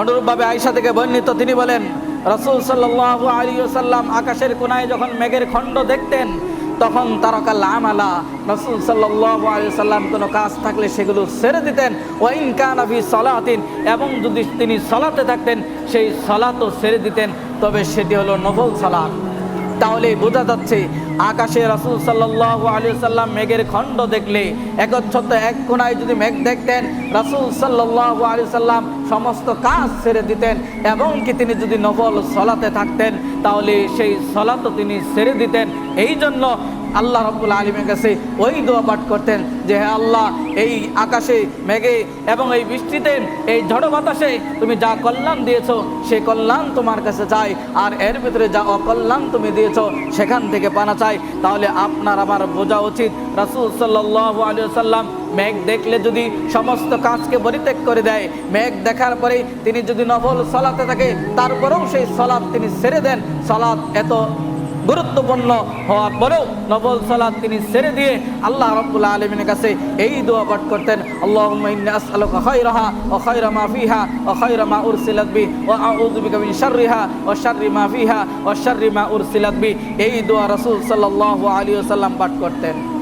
অনুরূপভাবে আয়সা থেকে বর্ণিত, তিনি বলেন, রসুল সাল্লাহ আলী সাল্লাম আকাশের কোনায় যখন মেঘের খণ্ড দেখতেন, তখন তারকা আমালা রসুল সাল্লাহ সাল্লাম কোনো কাজ থাকলে সেগুলো সেরে দিতেন। ওয়াইন কানাফি সলাতিন, এবং যদি তিনি সলাতে থাকতেন, সেই সলাতও সেরে দিতেন। তবে সেটি হলো নফল সালাত। তাহলে বোঝা যাচ্ছে আকাশে রাসুল সাল্লাহ আলী সাল্লাম মেঘের খণ্ড দেখলে একচ্ছত্র এক কোনায় যদি মেঘ দেখতেন, রাসুল সাল্লাহ আলী সাল্লাম সমস্ত কাজ ছেড়ে দিতেন এবং কি তিনি যদি নবল সলাতে থাকতেন, তাহলে সেই সলাতও তিনি ছেড়ে দিতেন। এই জন্য আল্লাহ রব্বুল আলমের কাছে ওই দোয়া পাঠ করতেন যে হ্যাঁ আল্লাহ, এই আকাশে মেঘে এবং এই বৃষ্টিতে, এই ঝড় বাতাসে তুমি যা কল্যাণ দিয়েছ, সে কল্যাণ তোমার কাছে চাই। আর এর ভিতরে যা অকল্যাণ তুমি দিয়েছ, সেখান থেকে পানা চাই। তাহলে আপনার আমার বোঝা উচিত। রাসুল সাল্লাহ আলী সাল্লাম মেঘ দেখলে যদি সমস্ত কাজকে পরিত্যাগ করে দেয়, মেঘ দেখার পরে তিনি যদি নফল সলাতে থাকে, তারপরেও সেই সলাপ তিনি ছেড়ে দেন। সলাপ এত গুরুত্বপূর্ণ হওয়ার পরেও নবল সালাদ তিনি ছেড়ে দিয়ে আল্লাহ রব্বুল আলমিনের কাছে এই দোয়া পাঠ করতেন আল্লাহ বি এই দোয়া রাসূল সাল্লাল্লাহু আলাইহি পাঠ করতেন।